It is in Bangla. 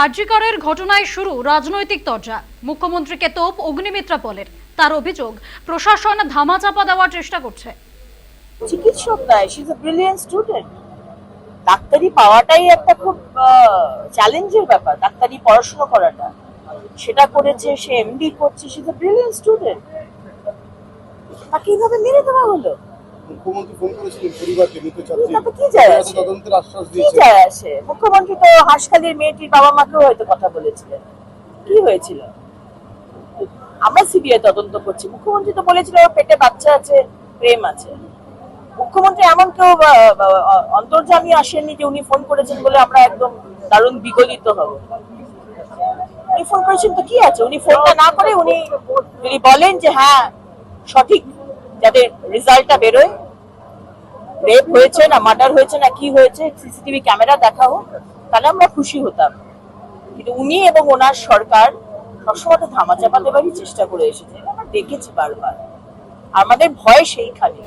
আরজিকরের ঘটনায় শুরু রাজনৈতিক তরজা। মুখ্যমন্ত্রীকে তোপ অগ্নিমিত্রা পলের তার অভিযোগ, প্রশাসন ধামাচাপা দেওয়ার চেষ্টা করছে। চিকিৎসক নয় she is a brilliant student ডাক্তারি পাওয়াটাই একটা খুব চ্যালেঞ্জের ব্যাপার, ডাক্তারি পড়াশোনা করাটা। সেটা করেছে, সে এমডি করছে ইজ এ ব্রিলিয়েন্ট স্টুডেন্ট তাকে এইভাবে মেরে দেওয়া হলো? মুখ্যমন্ত্রী ফোন করেছিলেন পরিবারকে ছাত্রী। তাতে কি যায় আসে? তদন্তের আশ্বাস কি যায় আসে? মুখ্যমন্ত্রী তো হাসখালির মেয়েটির বাবা মাকেও হয়তো কথা বলেছিলেন। কি হয়েছিল? আমরা সিবিআই তদন্ত করছি। মুখ্যমন্ত্রী তো বলেছিল পেটে বাচ্চা আছে প্রেম আছে। মুখ্যমন্ত্রী এমন কেউ অন্তর্জামী আসেননি যে উনি ফোন করেছেন বলে আমরা একদম দারুণ বিগলিত হব। উনি ফোন করেছেন তো কি আছে? উনি ফোনটা না করে উনি যদি বলেন যে হ্যাঁ সঠিক যাদের রেজাল্টটা বেরোয়। রেপ হয়েছে না মার্ডার হয়েছে না কি হয়েছে সিসিটিভি ক্যামেরা দেখা হোক, তাহলে আমরা খুশি হতাম। কিন্তু উনি এবং ওনার সরকার সবসময় ধামাচাপা দেবারই চেষ্টা করে এসেছে। আমরা দেখেছি বারবার। আমাদের ভয় সেইখানে